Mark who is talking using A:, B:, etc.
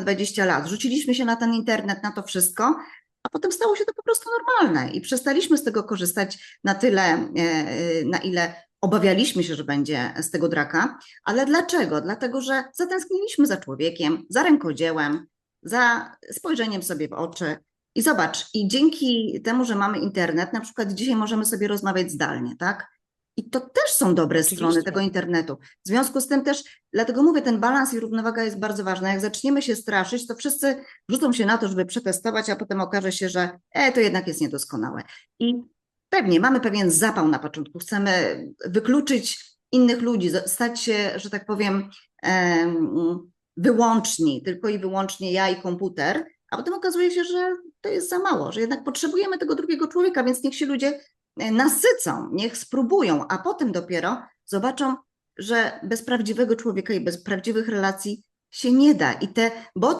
A: 20 lat. Rzuciliśmy się na ten internet, na to wszystko, a potem stało się to po prostu normalne i przestaliśmy z tego korzystać na tyle, e, na ile obawialiśmy się, że będzie z tego draka. Ale dlaczego? Dlatego, że zatęskniliśmy za człowiekiem, za rękodziełem, za spojrzeniem sobie w oczy. I zobacz, i dzięki temu, że mamy internet, na przykład dzisiaj możemy sobie rozmawiać zdalnie, tak? I to też są dobre
B: Oczywiście.
A: strony tego internetu. W związku z tym też, dlatego mówię, ten balans i równowaga jest bardzo ważna. Jak zaczniemy się straszyć, to wszyscy rzucą się na to, żeby przetestować, a potem okaże się, że e, to jednak jest niedoskonałe. I pewnie mamy pewien zapał na początku. Chcemy wykluczyć innych ludzi, stać się, że tak powiem, em, wyłączni, tylko i wyłącznie ja i komputer, a potem okazuje się, że to jest za mało, że jednak potrzebujemy tego drugiego człowieka, więc niech się ludzie nasycą, niech spróbują, a potem dopiero zobaczą, że bez prawdziwego człowieka i bez prawdziwych relacji się nie da. I te boty